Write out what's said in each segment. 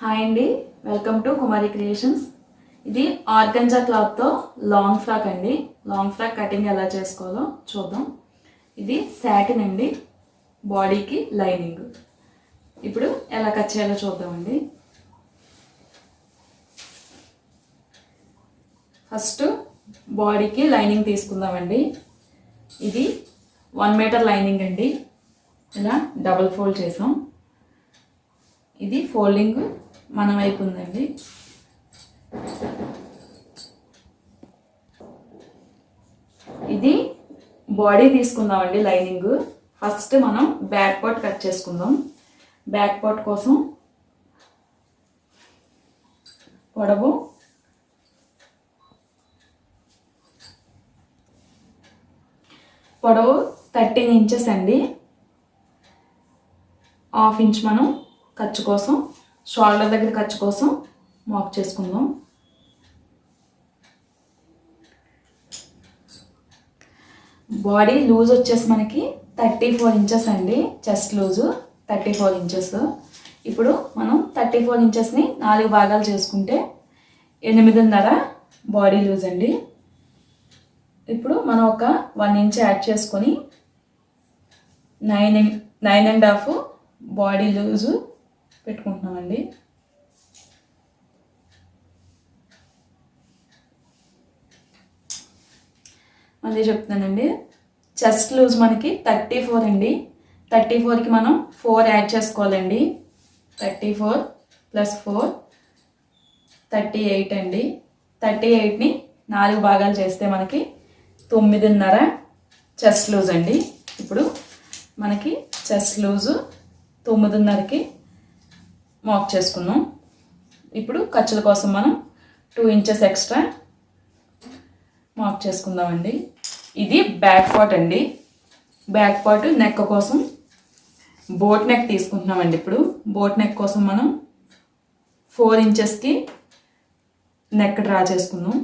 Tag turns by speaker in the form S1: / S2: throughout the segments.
S1: Hi అండి. Welcome to Kumari creations. ఇది organza క్లాత్తో లాంగ్ ఫ్రాక్ అండి. లాంగ్ ఫ్రాక్ కటింగ్ ఎలా చేసుకోవాలో చూద్దాం. ఇది శాటిన్ అండి. బాడీకి లైనింగ్. ఇప్పుడు ఎలా కట్ చేయాలో చూద్దామండి. ఫస్ట్ బాడీకి లైనింగ్ తీసుకుందామండి. ఇది వన్ మీటర్ లైనింగ్ అండి. ఇలా డబుల్ ఫోల్డ్ చేసాం. ఇది ఫోల్డింగ్ మన వైపు ఉందండి ఇది బాడీ తీసుకుందామండి లైనింగ్. ఫస్ట్ మనం బ్యాక్ పార్ట్ కట్ చేసుకుందాం. బ్యాక్ పార్ట్ కోసం పొడవు పొడవు థర్టీన్ ఇంచెస్ అండి. హాఫ్ ఇంచ్ మనం ఖర్చు కోసం షోల్డర్ దగ్గర ఖర్చు కోసం మాక్ చేసుకుందాం. బాడీ లూజ్ వచ్చేసి మనకి థర్టీ ఫోర్ ఇంచెస్ అండి. Chest loose thirty four inches. ఇప్పుడు మనం థర్టీ ఫోర్ ఇంచెస్ని నాలుగు భాగాలు చేసుకుంటే ఎనిమిదిన్నర బాడీ లూజ్ అండి. ఇప్పుడు మనం ఒక వన్ ఇంచ్ యాడ్ చేసుకొని nine nine and half body loose పెట్టుకుంటున్నామండి. మళ్ళీ చెప్తున్నానండి. చెస్ట్ లూజ్ మనకి థర్టీ ఫోర్ అండి. థర్టీ ఫోర్కి మనం ఫోర్ యాడ్ చేసుకోవాలండి. Thirty four plus four thirty eight అండి. థర్టీ ఎయిట్ని నాలుగు భాగాలు చేస్తే మనకి తొమ్మిదిన్నర చెస్ట్ లూజ్ అండి. ఇప్పుడు మనకి చెస్ట్ లూజు తొమ్మిదిన్నరకి మాక్ చేసుకున్నాం ఇప్పుడు ఖర్చుల కోసం మనం టూ ఇంచెస్ ఎక్స్ట్రా మార్క్ చేసుకుందామండి. ఇది బ్యాక్ పార్ట్ అండి. బ్యాక్ పార్ట్ నెక్ కోసం బోట్ నెక్ తీసుకుంటున్నామండి ఇప్పుడు. బోట్ నెక్ కోసం మనం ఫోర్ ఇంచెస్కి నెక్ డ్రా చేసుకుందాం.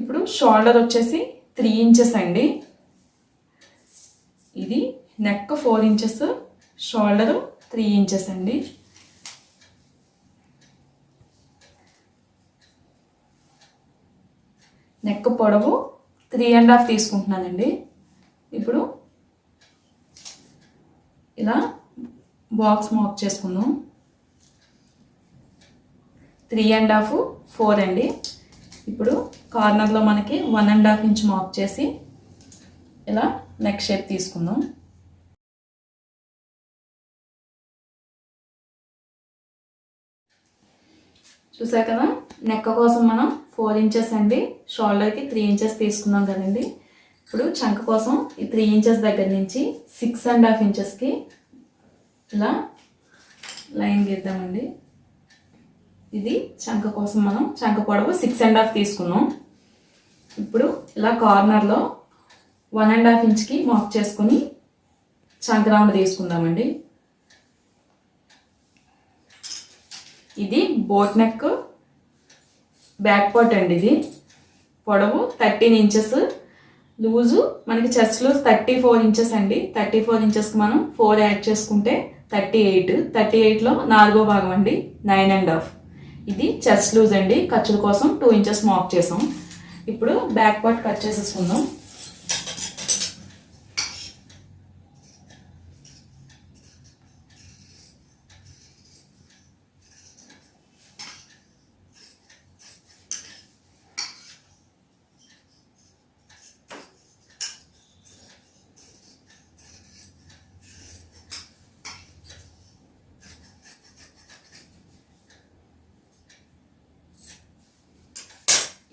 S1: ఇప్పుడు షోల్డర్ వచ్చేసి త్రీ ఇంచెస్ అండి. ఇది neck four inches shoulder three inches అండి. నెక్ పొడవు త్రీ అండ్ హాఫ్ తీసుకుంటున్నానండి. ఇప్పుడు ఇలా బాక్స్ మాక్ చేసుకుందాం. త్రీ అండ్ హాఫ్ ఫోర్ అండి. ఇప్పుడు కార్నర్లో మనకి one and half inch mark చేసి ఇలా నెక్ షేప్ తీసుకుందాం. చూసా కదా? నెక్క కోసం మనం ఫోర్ ఇంచెస్ అండి. షోల్డర్కి త్రీ ఇంచెస్ తీసుకున్నాం కదండి. ఇప్పుడు చంక కోసం ఈ త్రీ ఇంచెస్ దగ్గర నుంచి సిక్స్ అండ్ హాఫ్ ఇంచెస్కి ఇలా లైన్ గీద్దామండి. ఇది చంక కోసం మనం చంక పొడవు సిక్స్ అండ్ హాఫ్ తీసుకున్నాం. ఇప్పుడు ఇలా కార్నర్లో వన్ అండ్ హాఫ్ ఇంచ్కి మాక్ చేసుకొని చంక రౌండ్ తీసుకుందామండి. ఇది బోట్ నెక్ బ్యాక్ పార్ట్ అండి ఇది. పొడవు థర్టీన్ ఇంచెస్ లూజు మనకి చెస్ట్లో లూజ్ థర్టీ ఫోర్ ఇంచెస్ అండి. థర్టీ ఫోర్ ఇంచెస్కి మనం ఫోర్ యాడ్ చేసుకుంటే థర్టీ ఎయిట్ థర్టీ ఎయిట్లో నాలుగో భాగం అండి నైన్ అండ్ హాఫ్ ఇది చెస్ట్ లూజ్ అండి. ఖర్చుల కోసం టూ ఇంచెస్ మార్క్ చేసాం. ఇప్పుడు బ్యాక్ పార్ట్ కట్ చేసేసుకుందాం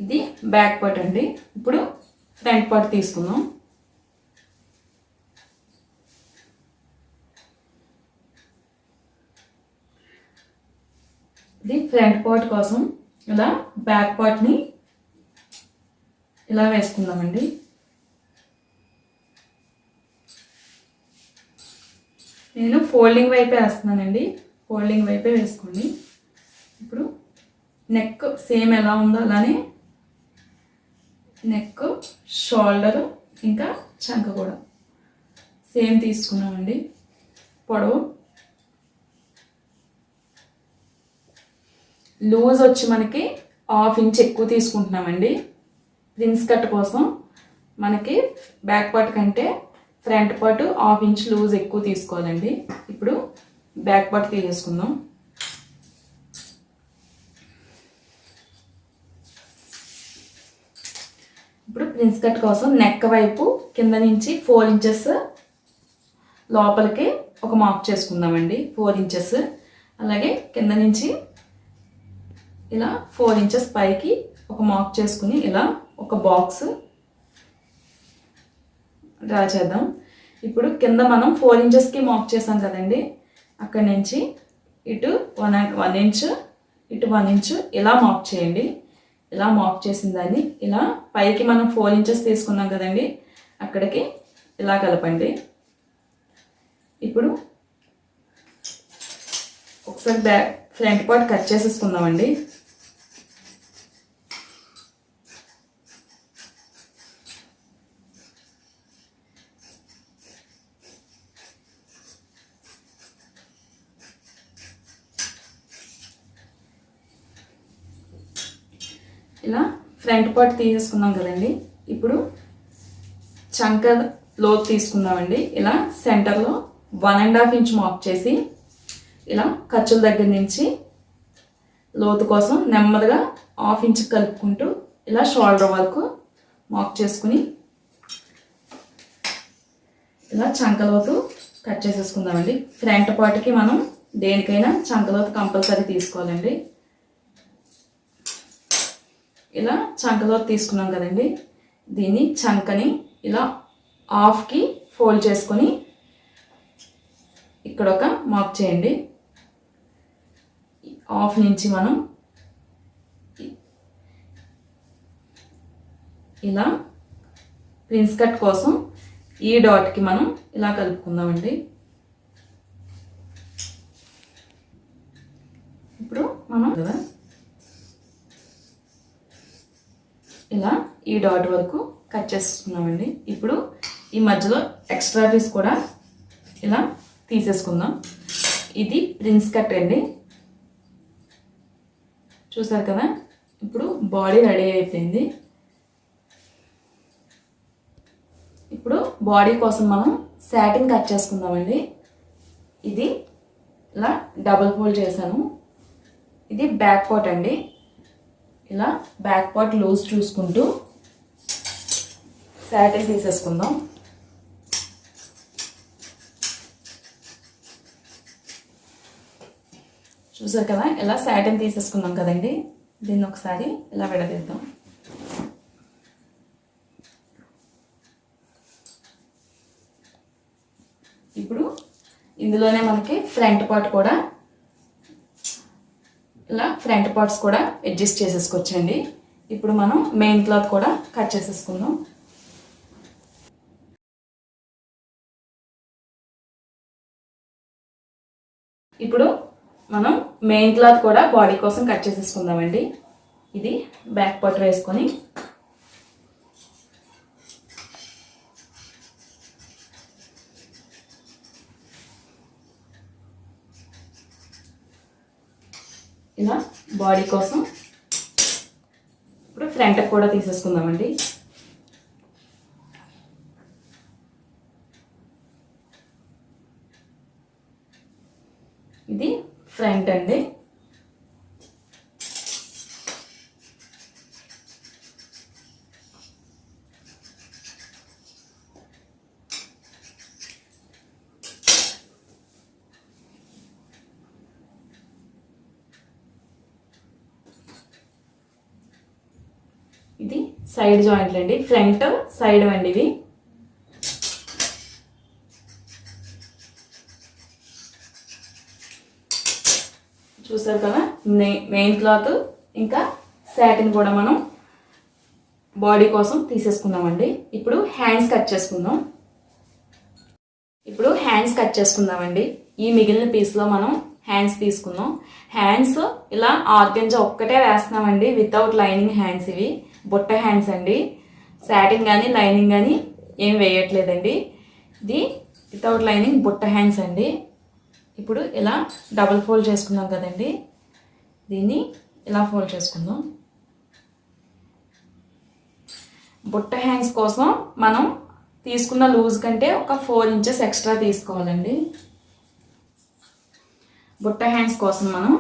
S1: ఇది బ్యాక్ పార్ట్ అండి. ఇప్పుడు ఫ్రంట్ పార్ట్ తీసుకుందాం. ఇది ఫ్రంట్ పార్ట్ కోసం ఇలా బ్యాక్ పార్ట్ని ఇలా వేసుకుందామండి. నేను ఫోల్డింగ్ వైపే వేస్తున్నానండి. ఫోల్డింగ్ వైపే వేసుకోండి. ఇప్పుడు నెక్ సేమ్ ఎలా ఉందో అలానే నెక్ షోల్డరు ఇంకా చంక కూడా. సేమ్ తీసుకున్నామండి. పొడవు. లూజ్ వచ్చి మనకి హాఫ్ ఇంచ్ ఎక్కువ తీసుకుంటున్నామండి. ప్రిన్స్ కట్ కోసం మనకి బ్యాక్ పార్ట్ కంటే front part half inch loose ఎక్కువ తీసుకోవాలండి. ఇప్పుడు బ్యాక్ పార్ట్ తీసేసుకుందాం. ఇప్పుడు ప్రిన్స్ కట్ కోసం నెక్ వైపు కింద నుంచి ఫోర్ ఇంచెస్ లోపలికి ఒక మార్క్ చేసుకుందామండి. ఫోర్ ఇంచెస్ అలాగే కింద నుంచి ఇలా ఫోర్ ఇంచెస్ పైకి ఒక మార్క్ చేసుకుని ఇలా ఒక బాక్స్ డ్రా చేద్దాం. ఇప్పుడు కింద మనం ఫోర్ ఇంచెస్కి మార్క్ చేసాం కదండి. అక్కడి నుంచి ఇటు వన్ వన్ ఇంచ్ ఇటు వన్ ఇంచ్ ఇలా మార్క్ చేయండి. ఇలా మార్క్ చేసిన దాన్ని ఇలా పైకి మనం ఫోర్ ఇంచెస్ తీసుకున్నాం కదండి. అక్కడికి ఇలా కలపండి. ఇప్పుడు ఒకసారి బ్యాక్ ఫ్రంట్ పార్ట్ కట్ చేసేసుకుందామండి. ఇలా ఫ్రంట్ పార్ట్ తీసేసుకున్నాం కదండి. ఇప్పుడు చంక లోతు తీసుకుందామండి. ఇలా సెంటర్లో one and half inch mark చేసి ఇలా ఖర్చుల దగ్గర నుంచి లోతు కోసం నెమ్మదిగా హాఫ్ ఇంచ్ కలుపుకుంటూ ఇలా షోల్డర్ వరకు మార్క్ చేసుకుని ఇలా చంకలోతు కట్ చేసేసుకుందామండి. ఫ్రంట్ పార్ట్కి మనం దేనికైనా చంకలోతు కంపల్సరీ తీసుకోవాలండి. ఇలా చంకలో తీసుకున్నాం కదండి. దీన్ని చంకని ఇలా హాఫ్కి ఫోల్డ్ చేసుకొని ఇక్కడ ఒక మార్క్ చేయండి. హాఫ్ నుంచి మనం ఇలా ప్రిన్స్ కట్ కోసం ఈ డాట్కి మనం ఇలా కలుపుకుందామండి. ఇప్పుడు మనం కదా ఇలా ఈ డాట్ వరకు కట్ చేసుకున్నామండి ఇప్పుడు ఈ మధ్యలో ఎక్స్ట్రా పీస్ కూడా ఇలా తీసేసుకుందాం. ఇది ప్రిన్స్ కట్ అండి. చూసారు కదా? ఇప్పుడు బాడీ రెడీ అయిపోయింది. ఇప్పుడు బాడీ కోసం మనం శాటిన్ కట్ చేసుకుందామండి. ఇది ఇలా డబుల్ ఫోల్డ్ చేశాను. ఇది బ్యాక్ పార్ట్ అండి. ఇలా బ్యాక్ పార్ట్ లూజ్ చూసుకుంటూ శాటిన్ తీసేసుకుందాం చూసారు కదా? ఇలా శాటిన్ తీసేసుకున్నాం కదండి? దీన్ని ఒకసారి ఇలా విడదీద్దాం. ఇప్పుడు ఇందులోనే మనకి ఫ్రంట్ పార్ట్ కూడా ఇలా ఫ్రంట్ పార్ట్స్ కూడా అడ్జస్ట్ చేసేసుకోవచ్చండి. ఇప్పుడు మనం మెయిన్ క్లాత్ కూడా కట్ చేసేసుకుందాం. ఇప్పుడు మనం మెయిన్ క్లాత్ కూడా బాడీ కోసం కట్ చేసేసుకుందామండి. ఇది బ్యాక్ పార్ట్ వేసుకొని. ఇలా బాడీ కోసం ఇప్పుడు ఫ్రంట్ కూడా తీసేసుకుందామండి. ఇది ఫ్రంట్ అండి. ఇది సైడ్ జాయింట్లు అండి. ఫ్రంట్ సైడ్ అండి ఇవి చూసారు కదా? మెయిన్ క్లాత్ ఇంకా శాటిన్ కూడా మనం బాడీ కోసం తీసేసుకుందామండి. ఇప్పుడు హ్యాండ్స్ కట్ చేసుకుందాం. ఇప్పుడు హ్యాండ్స్ కట్ చేసుకుందామండి. ఈ మిగిలిన పీస్లో మనం హ్యాండ్స్ తీసుకుందాం. హ్యాండ్స్ ఇలా ఆర్గంజా ఒక్కటే వేస్తున్నామండి వితౌట్ లైనింగ్ హ్యాండ్స్ ఇవి. బుట్ట హ్యాండ్స్ అండి. శాటిన్ కానీ లైనింగ్ కానీ ఏం వేయట్లేదండి. ఇది వితౌట్ లైనింగ్ బుట్ట హ్యాండ్స్ అండి. ఇప్పుడు ఇలా డబుల్ ఫోల్డ్ చేసుకున్నాం కదండి. దీన్ని ఇలా ఫోల్డ్ చేసుకుందాం. బుట్ట హ్యాండ్స్ కోసం మనం తీసుకున్న లూజ్ కంటే ఒక ఫోర్ ఇంచెస్ ఎక్స్ట్రా తీసుకోవాలండి. బుట్ట హ్యాండ్స్ కోసం మనం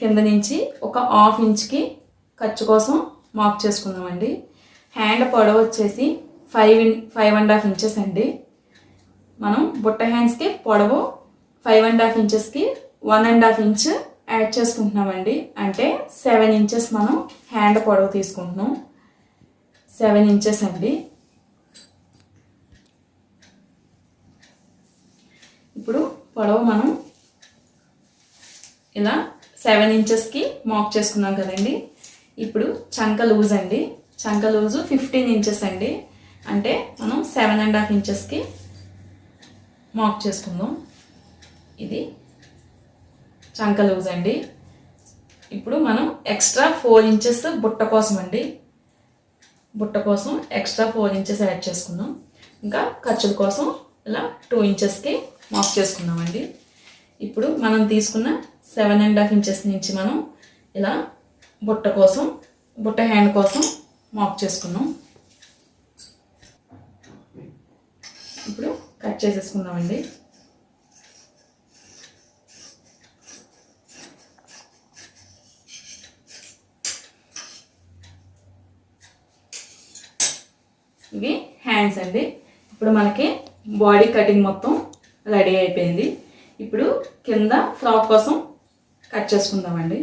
S1: కింద నుంచి ఒక హాఫ్ ఇంచ్కి ఖర్చు కోసం మార్క్ చేసుకుందామండి. హ్యాండ్ పొడవు వచ్చేసి five in five and half inches అండి. మనం బుట్ట హ్యాండ్స్కి పొడవు ఫైవ్ అండ్ హాఫ్ ఇంచెస్కి one and half inch add చేసుకుంటున్నామండి. అంటే సెవెన్ ఇంచెస్ మనం హ్యాండ్ పొడవు తీసుకుంటున్నాం. సెవెన్ ఇంచెస్ అండి. ఇప్పుడు పొడవు మనం ఇలా సెవెన్ ఇంచెస్కి మాక్ చేసుకున్నాం కదండి. ఇప్పుడు చంక లూజ్ అండి. చంక లూజు ఫిఫ్టీన్ ఇంచెస్ అండి. అంటే మనం సెవెన్ అండ్ హాఫ్ ఇంచెస్కి మాక్ చేసుకుందాం. ఇది చంక లూజ్ అండి. ఇప్పుడు మనం ఎక్స్ట్రా ఫోర్ ఇంచెస్ బుట్ట కోసం అండి. బుట్ట కోసం ఎక్స్ట్రా ఫోర్ ఇంచెస్ యాడ్ చేసుకుందాం. ఇంకా ఖర్చుల కోసం ఇలా టూ ఇంచెస్కి మాక్ చేసుకుందామండి ఇప్పుడు మనం తీసుకున్న సెవెన్ అండ్ హాఫ్ ఇంచెస్ నుంచి మనం ఇలా బుట్ట కోసం బుట్ట హ్యాండ్ కోసం మాక్ చేసుకున్నాం. ఇప్పుడు కట్ చేసేసుకుందామండి. ఇవి హ్యాండ్స్ అండి. ఇప్పుడు మనకి బాడీ కటింగ్ మొత్తం రెడీ అయిపోయింది. ఇప్పుడు కింద ఫ్రాక్ కోసం కట్ చేసుకుందామండి.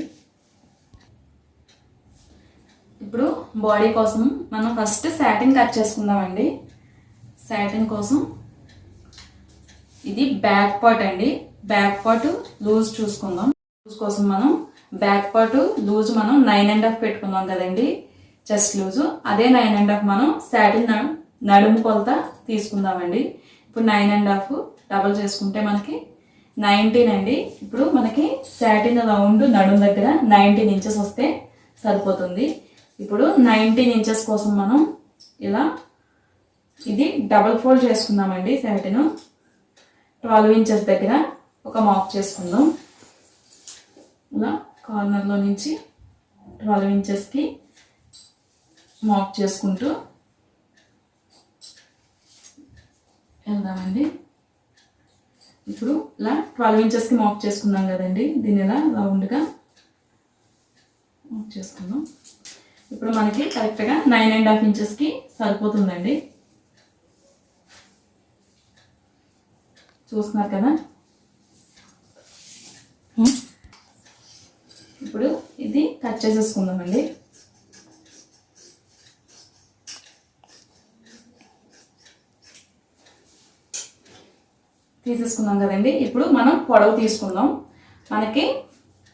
S1: ఇప్పుడు బాడీ కోసం మనం ఫస్ట్ శాటిన్ కట్ చేసుకుందామండి. శాటిన్ కోసం ఇది బ్యాక్ పార్ట్ అండి. బ్యాక్ పార్ట్ లూజ్ చూసుకుందాం. లూజ్ కోసం మనం బ్యాక్ పార్ట్ లూజ్ మనం నైన్ అండ్ హాఫ్ పెట్టుకుందాం కదండి. చెస్ట్ లూజ్ అదే నైన్ అండ్ హాఫ్ మనం శాటిన్ నడుము కొలత తీసుకుందామండి. ఇప్పుడు నైన్ అండ్ హాఫ్ డబల్ చేసుకుంటే మనకి నైన్టీన్ అండి. ఇప్పుడు మనకి సాటిన్ రౌండ్ నడుము దగ్గర నైన్టీన్ ఇంచెస్ వస్తే సరిపోతుంది. ఇప్పుడు నైన్టీన్ ఇంచెస్ కోసం మనం ఇలా ఇది డబల్ ఫోల్డ్ చేసుకుందామండి సాటిన్. ట్వెల్వ్ ఇంచెస్ దగ్గర ఒక మార్క్ చేసుకుందాం. ఇలా కార్నర్లో నుంచి ట్వెల్వ్ ఇంచెస్కి మార్క్ చేసుకుంటూ వెళ్దామండి. ఇప్పుడు ఇలా ట్వెల్వ్ ఇంచెస్కి మార్క్ చేసుకున్నాం కదండి. దీన్ని ఇలా రౌండ్గా మార్క్ చేసుకుందాం ఇప్పుడు మనకి కరెక్ట్గా నైన్ అండ్ హాఫ్ ఇంచెస్కి సరిపోతుందండి. చూస్తున్నారు కదా? ఇప్పుడు ఇది కట్ చేసేసుకుందామండి. తీసేసుకున్నాం కదండి. ఇప్పుడు మనం పొడవు తీసుకుందాం. మనకి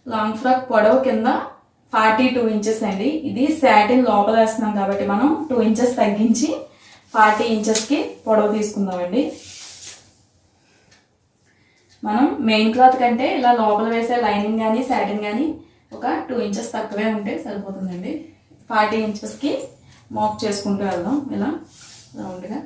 S1: లాంగ్ ఫ్రాక్ పొడవు కింద ఫార్టీ టూ ఇంచెస్ అండి. ఇది శాటిన్ లోపల వేస్తున్నాం కాబట్టి మనం టూ ఇంచెస్ తగ్గించి ఫార్టీ ఇంచెస్కి పొడవు తీసుకుందామండి. మనం మెయిన్ క్లాత్ కంటే ఇలా లోపల వేసే లైనింగ్ కానీ శాటిన్ కానీ ఒక టూ ఇంచెస్ తక్కువే ఉంటే సరిపోతుందండి. ఫార్టీ ఇంచెస్కి మాక్ చేసుకుంటూ వెళ్దాం. ఇలా రౌండ్గా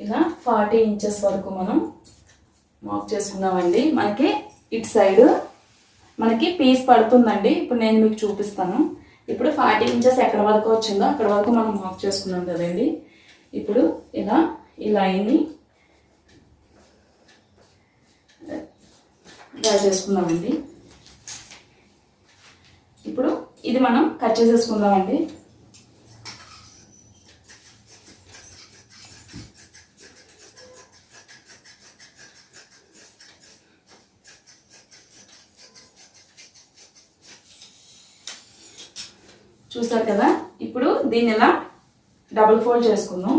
S1: ఇలా ఫార్టీ ఇంచెస్ వరకు మనం మార్క్ చేసుకున్నామండి మనకి ఇటు సైడ్ మనకి పీస్ పడుతుందండి. ఇప్పుడు నేను మీకు చూపిస్తాను. ఇప్పుడు ఫార్టీ ఇంచెస్ ఎక్కడ వరకు వచ్చిందో అక్కడ వరకు మనం మార్క్ చేసుకున్నాం కదండి. ఇప్పుడు ఇలా ఈ లైన్ని డ్రా చేసుకున్నామండి ఇప్పుడు ఇది మనం కట్ చేసేసుకుందామండి. చూసారు కదా? ఇప్పుడు దీన్ని ఇలా డబుల్ ఫోల్డ్ చేసుకుందాం.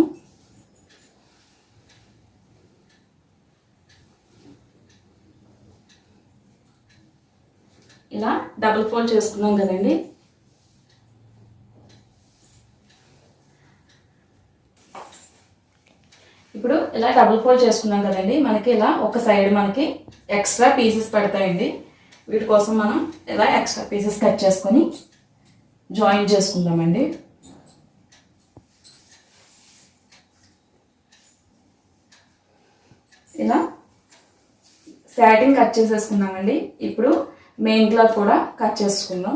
S1: ఇలా డబుల్ ఫోల్డ్ చేసుకున్నాం కదండి. ఇప్పుడు ఇలా డబుల్ ఫోల్డ్ చేసుకున్నాం కదండి. మనకి ఇలా ఒక సైడ్ మనకి ఎక్స్ట్రా పీసెస్ పడతాయండి. వీటి కోసం మనం ఇలా ఎక్స్ట్రా పీసెస్ కట్ చేసుకొని జాయిన్ చేసుకుందామండి. ఇలా శాటింగ్ కట్ చేసేసుకున్నామండి ఇప్పుడు మెయిన్ క్లాత్ కూడా కట్ చేసుకుందాం.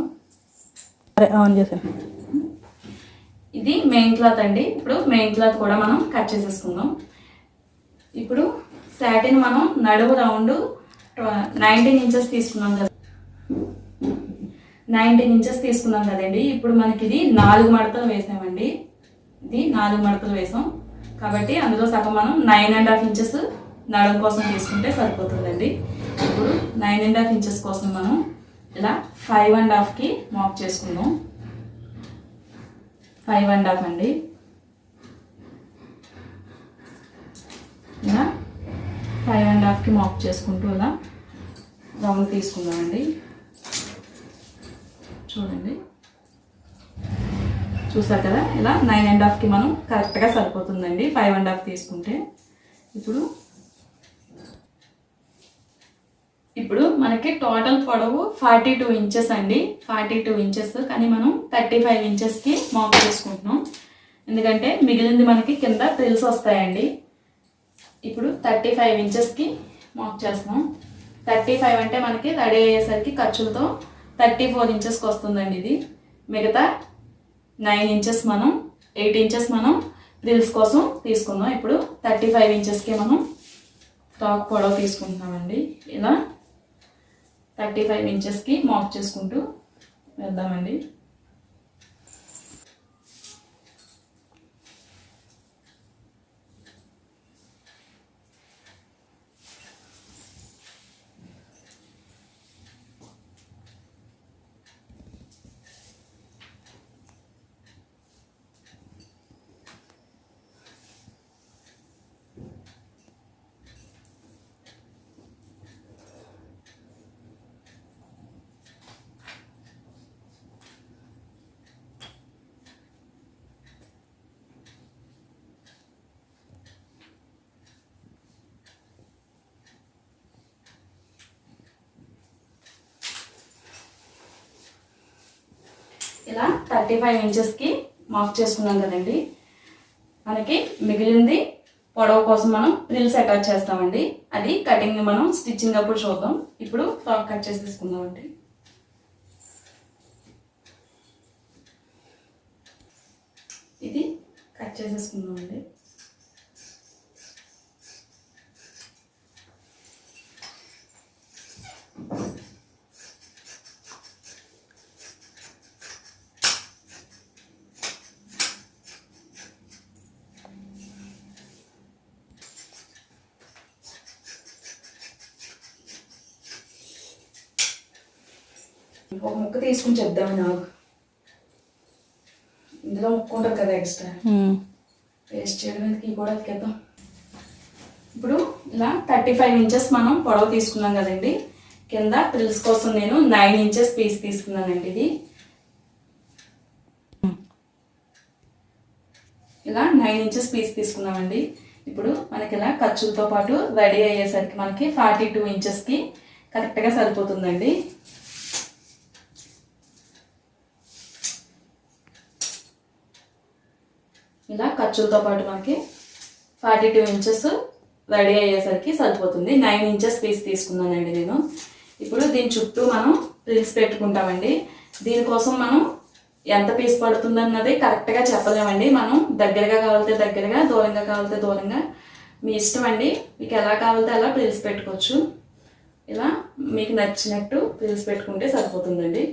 S2: ఆన్ చేశాను
S1: ఇది మెయిన్ క్లాత్ అండి. ఇప్పుడు మెయిన్ క్లాత్ కూడా మనం కట్ చేసేసుకుందాం. ఇప్పుడు శాటిన్ మనం నడుము రౌండ్ నైన్టీన్ ఇంచెస్ తీసుకున్నాం కదా నైన్టీన్ ఇంచెస్ తీసుకున్నాం కదండి. ఇప్పుడు మనకి ఇది నాలుగు మడతలు వేసామండి. ఇది నాలుగు మడతలు వేసాం. కాబట్టి అందులో సగం మనం నైన్ అండ్ హాఫ్ ఇంచెస్ నడుము కోసం తీసుకుంటే సరిపోతుందండి. ఇప్పుడు నైన్ అండ్ హాఫ్ ఇంచెస్ కోసం మనం ఇలా ఫైవ్ అండ్ హాఫ్కి మాక్ చేసుకుందాం. ఫైవ్ అండ్ హాఫ్ అండి. ఇలా ఫైవ్ అండ్ హాఫ్కి మాక్ చేసుకుంటూ ఇలా రౌండ్ తీసుకుందామండి. చూడండి. చూసారు కదా? ఇలా నైన్ అండ్ హాఫ్కి మనం కరెక్ట్గా సరిపోతుందండి. ఫైవ్ అండ్ హాఫ్ తీసుకుంటే. ఇప్పుడు ఇప్పుడు మనకి టోటల్ పొడవు ఫార్టీ టూ ఇంచెస్ అండి. ఫార్టీ టూ ఇంచెస్ కానీ మనం థర్టీ ఫైవ్ ఇంచెస్కి మాప్ చేసుకుంటున్నాం. ఎందుకంటే మిగిలింది మనకి కింద ప్రిల్స్ వస్తాయండి. ఇప్పుడు థర్టీ ఫైవ్ ఇంచెస్కి మాప్ చేస్తున్నాం. థర్టీ ఫైవ్ అంటే మనకి రెడీ అయ్యేసరికి ఖర్చులతో థర్టీ ఫోర్ ఇంచెస్కి వస్తుందండి ఇది. మిగతా నైన్ ఇంచెస్ మనం ఎయిట్ ఇంచెస్ మనం ప్రిల్స్ కోసం తీసుకుందాం. ఇప్పుడు థర్టీ ఫైవ్ ఇంచెస్కి మనం ఫ్రాక్ పొడవ తీసుకుంటున్నామండి. ఇలా థర్టీ ఫైవ్ ఇంచెస్కి మార్క్ చేసుకుంటూ వెళ్దామండి. ఇలా థర్టీ ఫైవ్ ఇంచెస్కి మార్క్ చేసుకున్నాం కదండి. మనకి మిగిలింది పొడవు కోసం మనం ప్రిల్స్ అటాచ్ చేస్తామండి. అది కటింగ్ మనం స్టిచ్చింగ్ అప్పుడు చూద్దాం. ఇప్పుడు ఫ్రాక్ కట్ చేసేసుకుందామండి ఇది కట్ చేసేసుకుందామండి. ఒక ముక్క తీసుకుని చెప్దాం నాకు. ఇందులో ముక్క ఉంటుంది కదా ఎక్స్ట్రా పేస్ట్ చేయడం మీదకి కూడా ఎక్కేద్దాం. ఇప్పుడు ఇలా థర్టీ ఫైవ్ ఇంచెస్ మనం పొడవు తీసుకున్నాం కదండి. కింద ప్రిల్స్ కోసం నేను నైన్ ఇంచెస్ పీస్ తీసుకున్నానండి ఇది. ఇలా నైన్ ఇంచెస్ పీస్ తీసుకున్నామండి. ఇప్పుడు మనకి ఇలా ఖర్చులతో పాటు రెడీ అయ్యేసరికి మనకి ఫార్టీ టూ ఇంచెస్కి కరెక్ట్గా సరిపోతుందండి. ఇలా ఖర్చులతో పాటు మనకి ఫార్టీ టూ ఇంచెస్ రెడీ అయ్యేసరికి సరిపోతుంది. నైన్ ఇంచెస్ పీస్ తీసుకున్నానండి నేను. ఇప్పుడు దీని చుట్టూ మనం ప్రిల్స్ పెట్టుకుంటామండి. దీనికోసం మనం ఎంత పీస్ పడుతుంది అన్నది కరెక్ట్గా చెప్పలేమండి. మనం దగ్గరగా కావాలితే దగ్గరగా దూరంగా కావాలితే దూరంగా. మీ ఇష్టం అండి. మీకు ఎలా కావాలితే అలా ప్రిల్స్ పెట్టుకోవచ్చు. ఇలా మీకు నచ్చినట్టు ప్రిల్స్ పెట్టుకుంటే సరిపోతుందండి.